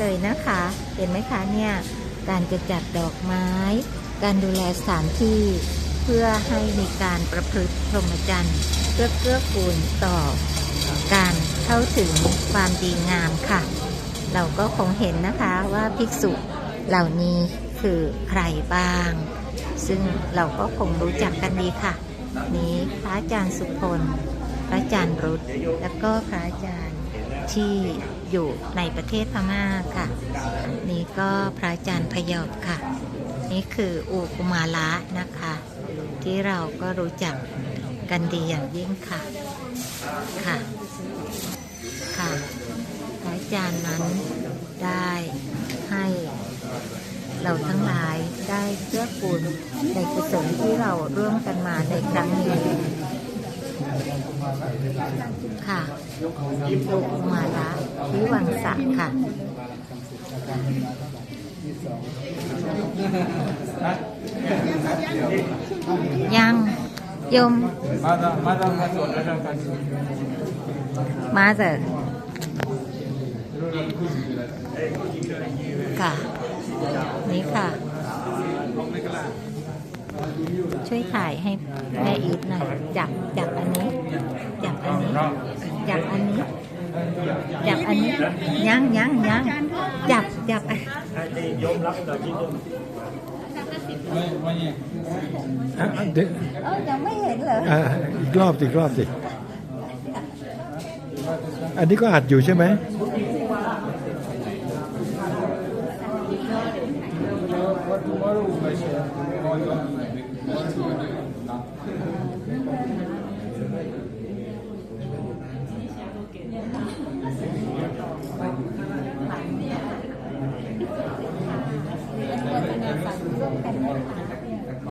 เลยนะคะ เห็นไหมคะเนี่ยการจะจัดดอกไม้ การดูแลสถานที่เพื่อให้มีการประพฤติพรหมจรรย์เพื่อเกื้อกูลต่อการเข้าถึงความดีงามค่ะ เราก็คงเห็นนะคะว่าภิกษุเหล่านี้คือใครบ้าง ซึ่งเราก็คงรู้จักกันดีค่ะ นี้พระอาจารย์สุพลพระอาจารย์รุตแล้วก็พระอาจารย์ ที่อยู่ในประเทศพม่าค่ะ นี่ก็พระอาจารย์พยอดค่ะ นี่คืออูกุมาระนะคะ ที่เราก็รู้จักกันดีอย่างยิ่งค่ะ ค่ะ ค่ะพระอาจารย์นั้นได้ให้เราทั้งหลายได้เกื้อกูลในกุศลที่เราร่วมกันมาในครั้งนี้ ค่ะลูกมาละวิวังสะค่ะยังโยมมาดามมาดามมาสวดแล้วกันมาเถอะค่ะ นี่ค่ะ ช่วยถ่ายให้แม่อีทหน่อยจับจับอันนี้จับอันนี้จับอันนี้จับอันนี้ยังยังยังจับจับอะไม่ไม่เนี่ยอะเดี๋ยวเออยังไม่เห็นเหรออะอีกรอบสิอีกรอบสิอันนี้ก็อัดอยู่ใช่ไหม